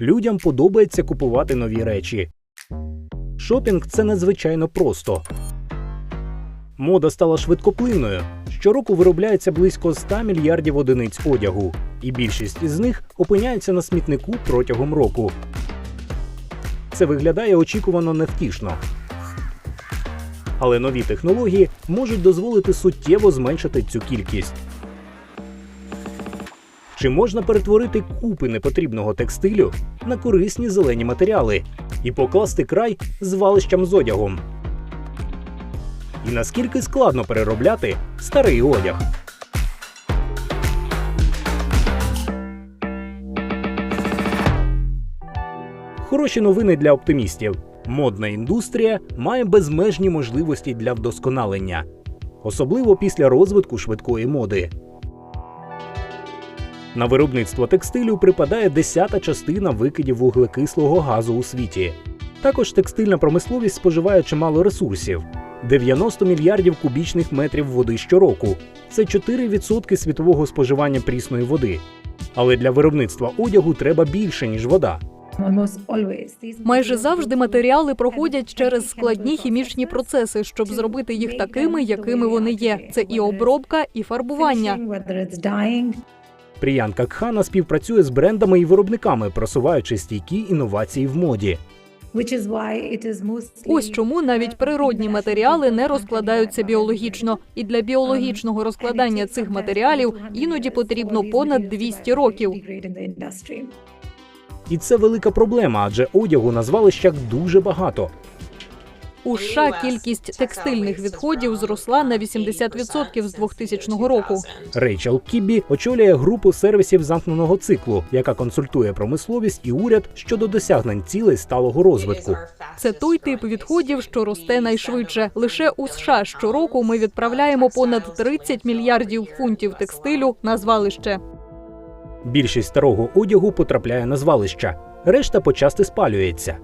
Людям подобається купувати нові речі. Шопінг це надзвичайно просто. Мода стала швидкоплинною. Щороку виробляється близько 100 мільярдів одиниць одягу, і більшість із них опиняються на смітнику протягом року. Це виглядає очікувано невтішно. Але нові технології можуть дозволити суттєво зменшити цю кількість. Чи можна перетворити купи непотрібного текстилю на корисні зелені матеріали і покласти край звалищам з одягом? І наскільки складно переробляти старий одяг? Хороші новини для оптимістів. Модна індустрія має безмежні можливості для вдосконалення, особливо після розвитку швидкої моди. На виробництво текстилю припадає десята частина викидів вуглекислого газу у світі. Також текстильна промисловість споживає чимало ресурсів 90 мільярдів кубічних метрів води щороку. Це 4% світового споживання прісної води. Але для виробництва одягу треба більше, ніж вода. Майже завжди матеріали проходять через складні хімічні процеси, щоб зробити їх такими, якими вони є. Це і обробка, і фарбування. Пріянка Кхана співпрацює з брендами і виробниками, просуваючи стійкі інновації в моді. Ось чому навіть природні матеріали не розкладаються біологічно, і для біологічного розкладання цих матеріалів іноді потрібно понад 200 років. І це велика проблема, адже одягу на звалищах дуже багато. У США кількість текстильних відходів зросла на 80% з 2000 року. Рейчел Кіббі очолює групу сервісів замкненого циклу, яка консультує промисловість і уряд щодо досягнень цілей сталого розвитку. Це той тип відходів, що росте найшвидше. Лише у США щороку ми відправляємо понад 30 мільярдів фунтів текстилю на звалище. Більшість старого одягу потрапляє на звалища, решта почасти спалюється.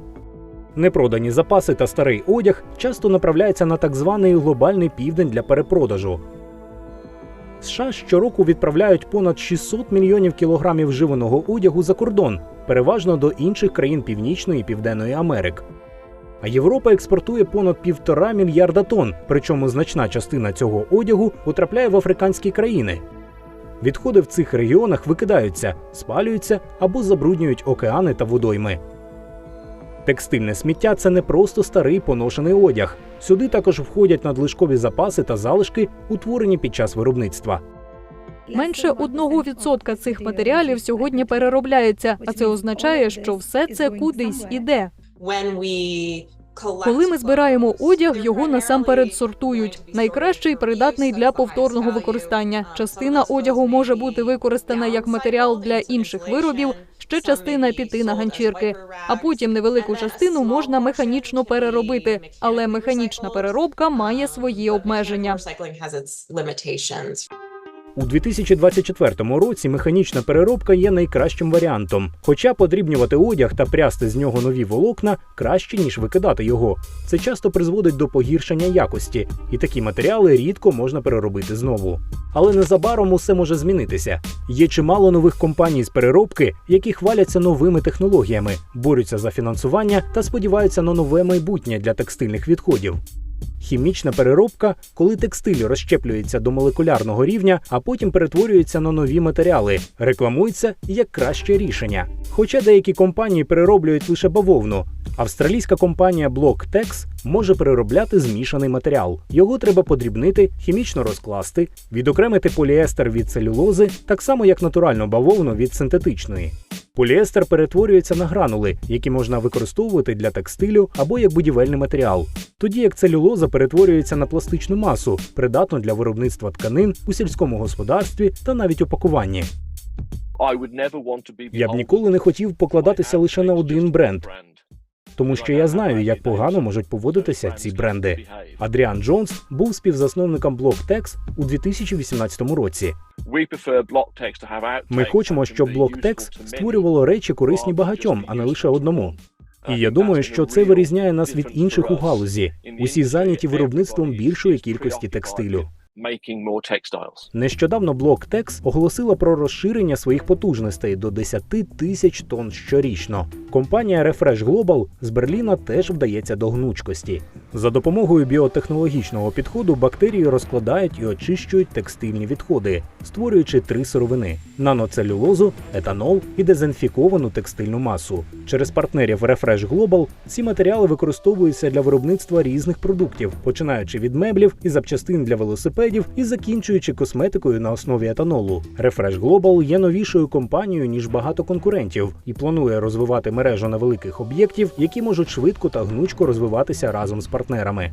Непродані запаси та старий одяг часто направляються на так званий глобальний південь для перепродажу. США щороку відправляють понад 600 мільйонів кілограмів вживаного одягу за кордон, переважно до інших країн Північної і Південної Америк. А Європа експортує понад півтора мільярда тонн, причому значна частина цього одягу потрапляє в африканські країни. Відходи в цих регіонах викидаються, спалюються або забруднюють океани та водойми. Текстильне сміття це не просто старий поношений одяг. Сюди також входять надлишкові запаси та залишки, утворені під час виробництва. Менше 1% цих матеріалів сьогодні переробляється, а це означає, що все це кудись іде. Коли ми збираємо одяг, його насамперед сортують. Найкращий придатний для повторного використання. Частина одягу може бути використана як матеріал для інших виробів, ще частина піти на ганчірки. А потім невелику частину можна механічно переробити. Але механічна переробка має свої обмеження. У 2024 році механічна переробка є найкращим варіантом. Хоча подрібнювати одяг та прясти з нього нові волокна краще ніж викидати його. Це часто призводить до погіршення якості, і такі матеріали рідко можна переробити знову. Але незабаром усе може змінитися. Є чимало нових компаній з переробки, які хваляться новими технологіями, борються за фінансування та сподіваються на нове майбутнє для текстильних відходів. Хімічна переробка, коли текстиль розщеплюється до молекулярного рівня, а потім перетворюється на нові матеріали, рекламується як краще рішення. Хоча деякі компанії перероблюють лише бавовну. Австралійська компанія BlockTex може переробляти змішаний матеріал. Його треба подрібнити, хімічно розкласти, відокремити поліестер від целюлози, так само як натуральну бавовну від синтетичної. Поліестер перетворюється на гранули, які можна використовувати для текстилю або як будівельний матеріал, тоді як целюлоза перетворюється на пластичну масу, придатну для виробництва тканин у сільському господарстві та навіть у пакуванні. Я б ніколи не хотів покладатися лише на один бренд, тому що я знаю, як погано можуть поводитися ці бренди. Адріан Джонс був співзасновником BlockTex у 2018 році. Ми хочемо, щоб BlockTex створювало речі корисні багатьом, а не лише одному. І я думаю, що це вирізняє нас від інших у галузі. Усі зайняті виробництвом більшої кількості текстилю. Making more textiles. Нещодавно BlockTex оголосила про розширення своїх потужностей до 10 тисяч тонн щорічно. Компанія Refresh Global з Берліна теж вдається до гнучкості. За допомогою біотехнологічного підходу бактерії розкладають і очищують текстильні відходи, створюючи три сировини: наноцелюлозу, етанол і дезінфіковану текстильну масу. Через партнерів Refresh Global ці матеріали використовуються для виробництва різних продуктів, починаючи від меблів і запчастин для велосипедів і закінчуючи косметикою на основі етанолу. Refresh Global є новішою компанією ніж багато конкурентів і планує розвивати мережу невеликих об'єктів, які можуть швидко та гнучко розвиватися разом з партнерами.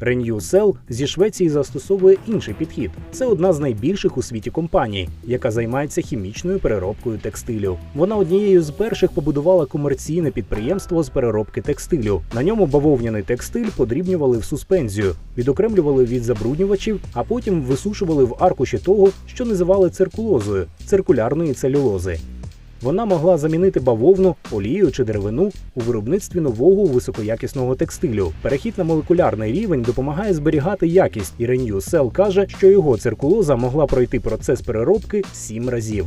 RenewCell зі Швеції застосовує інший підхід. Це одна з найбільших у світі компаній, яка займається хімічною переробкою текстилю. Вона однією з перших побудувала комерційне підприємство з переробки текстилю. На ньому бавовняний текстиль подрібнювали в суспензію, відокремлювали від забруднювачів, а потім висушували в аркуші того, що називали циркулозою циркулярної целюлози. Вона могла замінити бавовну, олію чи деревину у виробництві нового високоякісного текстилю. Перехід на молекулярний рівень допомагає зберігати якість, і Renew Cell каже, що його циркулоза могла пройти процес переробки сім разів.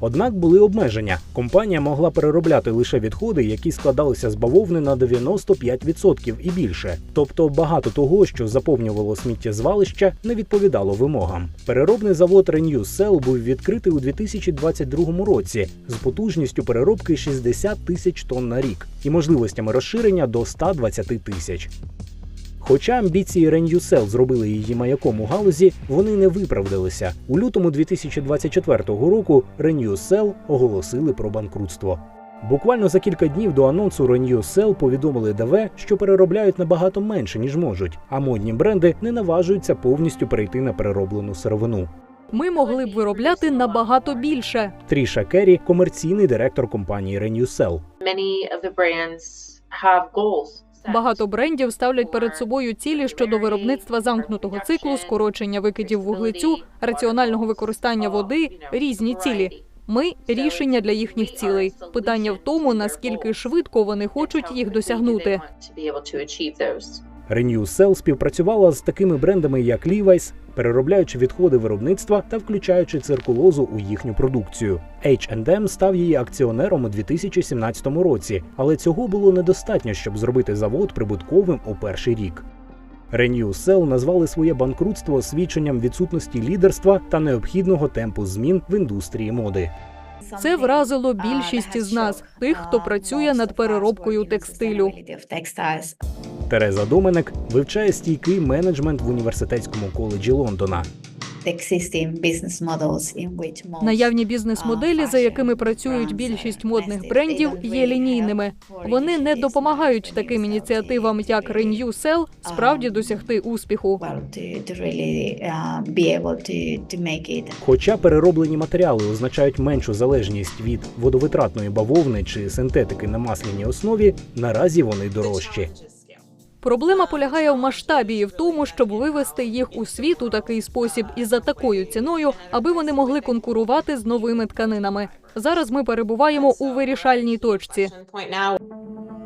Однак були обмеження. Компанія могла переробляти лише відходи, які складалися з бавовни на 95% і більше. Тобто багато того, що заповнювало сміттєзвалища, не відповідало вимогам. Переробний завод Renew Cell був відкритий у 2022 році з потужністю переробки 60 тисяч тонн на рік і можливостями розширення до 120 тисяч. Хоча амбіції RenewCell зробили її маяком у галузі, вони не виправдалися. У лютому 2024 року RenewCell оголосили про банкрутство. Буквально за кілька днів до анонсу RenewCell повідомили ДВ, що переробляють набагато менше ніж можуть, а модні бренди не наважуються повністю перейти на перероблену сировину. Ми могли б виробляти набагато більше. Тріша Керрі, комерційний директор компанії RenewCell. many of the brands have goals. Багато брендів ставлять перед собою цілі щодо виробництва замкнутого циклу, скорочення викидів вуглецю, раціонального використання води, різні цілі. Ми рішення для їхніх цілей. Питання в тому, наскільки швидко вони хочуть їх досягнути. Those. RenewCell співпрацювала з такими брендами, як Levi's, переробляючи відходи виробництва та включаючи циркулозу у їхню продукцію. H&M став її акціонером у 2017 році, але цього було недостатньо, щоб зробити завод прибутковим у перший рік. RenewCell назвали своє банкрутство свідченням відсутності лідерства та необхідного темпу змін в індустрії моди. Це вразило більшість із нас, тих, хто працює над переробкою текстилю. Тереза Доменек вивчає стійкий менеджмент в університетському коледжі Лондона. Наявні бізнес-моделі, за якими працюють більшість модних брендів, є лінійними. Вони не допомагають таким ініціативам, як Renew Cell, справді досягти успіху. Хоча перероблені матеріали означають меншу залежність від водовитратної бавовни чи синтетики на масляній основі, наразі вони дорожчі. Проблема полягає в масштабі і в тому, щоб вивести їх у світ у такий спосіб і за такою ціною, аби вони могли конкурувати з новими тканинами. Зараз ми перебуваємо у вирішальній точці.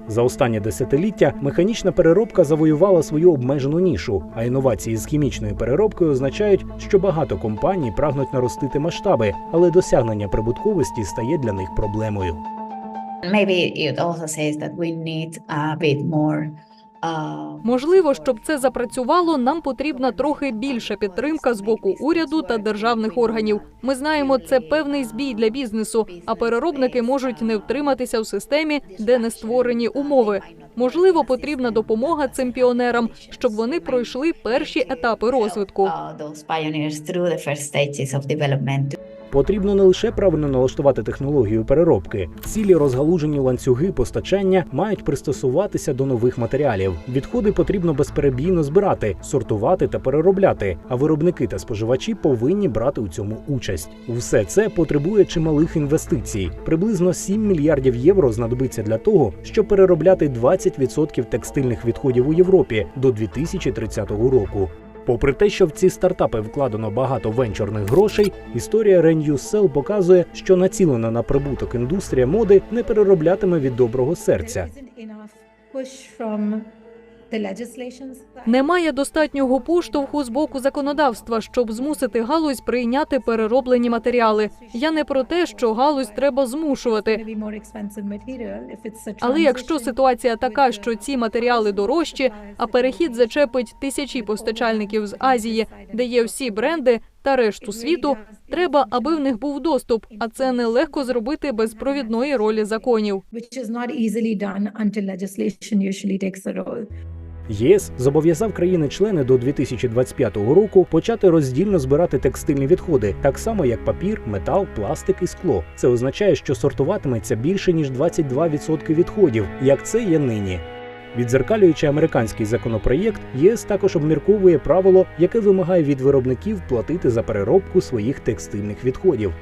За останнє десятиліття механічна переробка завоювала свою обмежену нішу, а інновації з хімічною переробкою означають, що багато компаній прагнуть наростити масштаби, але досягнення прибутковості стає для них проблемою. Maybe it also says that we need a bit more. Можливо, щоб це запрацювало, нам потрібна трохи більша підтримка з боку уряду та державних органів. Ми знаємо, це певний збій для бізнесу, а переробники можуть не втриматися в системі, де не створені умови. Можливо, потрібна допомога цим піонерам, щоб вони пройшли перші етапи розвитку. Потрібно не лише правильно налаштувати технологію переробки, цілі розгалужені ланцюги постачання мають пристосуватися до нових матеріалів. Відходи потрібно безперебійно збирати, сортувати та переробляти. А виробники та споживачі повинні брати у цьому участь. Все це потребує чималих інвестицій. Приблизно 7 мільярдів євро знадобиться для того, щоб переробляти 20% текстильних відходів у Європі до 2030 року. Попри те, що в ці стартапи вкладено багато венчурних грошей, історія Renew Cell показує, що націлена на прибуток індустрія моди не перероблятиме від доброго серця. Немає достатнього поштовху з боку законодавства, щоб змусити галузь прийняти перероблені матеріали. Я не про те, що галузь треба змушувати. Але якщо ситуація така, що ці матеріали дорожчі, а перехід зачепить тисячі постачальників з Азії, де є всі бренди та решту світу, треба, аби в них був доступ. А це нелегко зробити без провідної ролі законів. ЄС зобов'язав країни-члени до 2025 року почати роздільно збирати текстильні відходи, так само як папір, метал, пластик і скло. Це означає, що сортуватиметься більше ніж 22% відходів, як це є нині. Відзеркалюючи американський законопроєкт, ЄС також обмірковує правило, яке вимагає від виробників платити за переробку своїх текстильних відходів.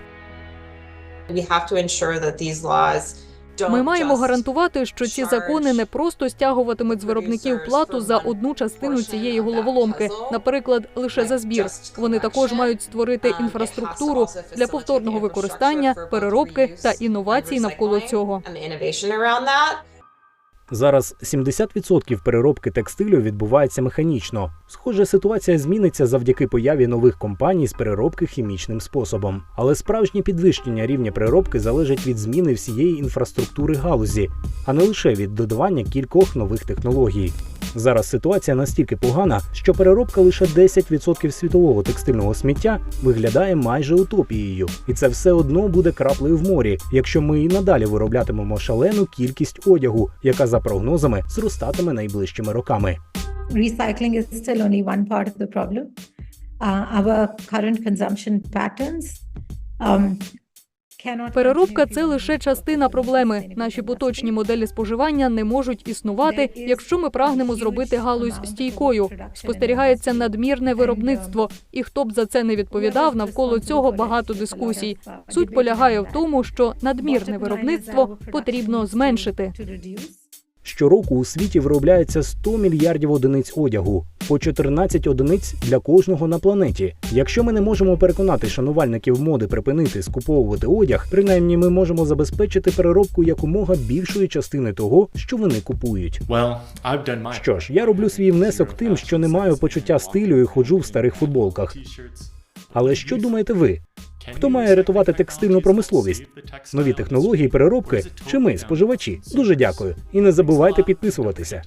We have to ensure that these laws Ми маємо гарантувати, що ці закони не просто стягуватимуть з виробників плату за одну частину цієї головоломки, наприклад, лише за збір. Вони також мають створити інфраструктуру для повторного використання, переробки та інновацій навколо цього. Зараз 70% переробки текстилю відбувається механічно. Схоже, ситуація зміниться завдяки появі нових компаній з переробки хімічним способом. Але справжнє підвищення рівня переробки залежить від зміни всієї інфраструктури галузі, а не лише від додавання кількох нових технологій. Зараз ситуація настільки погана, що переробка лише 10% світового текстильного сміття виглядає майже утопією, і це все одно буде краплею в морі, якщо ми і надалі вироблятимемо шалену кількість одягу, яка за прогнозами зростатиме найближчими роками. Recycling is still only one part of the problem. Uh, our current consumption patterns um, Переробка це лише частина проблеми. Наші поточні моделі споживання не можуть існувати, якщо ми прагнемо зробити галузь стійкою. Спостерігається надмірне виробництво, і хто б за це не відповідав, навколо цього багато дискусій. Суть полягає в тому, що надмірне виробництво потрібно зменшити. Щороку у світі виробляється 100 мільярдів одиниць одягу, по 14 одиниць для кожного на планеті. Якщо ми не можемо переконати шанувальників моди припинити скуповувати одяг, принаймні ми можемо забезпечити переробку якомога більшої частини того, що вони купують. Well, I've done my Що ж, я роблю свій внесок тим, що не маю почуття стилю і ходжу в старих футболках. Але що думаєте ви? Хто має рятувати текстильну промисловість? Нові технології переробки чи ми, споживачі? Дуже дякую. І не забувайте підписуватися.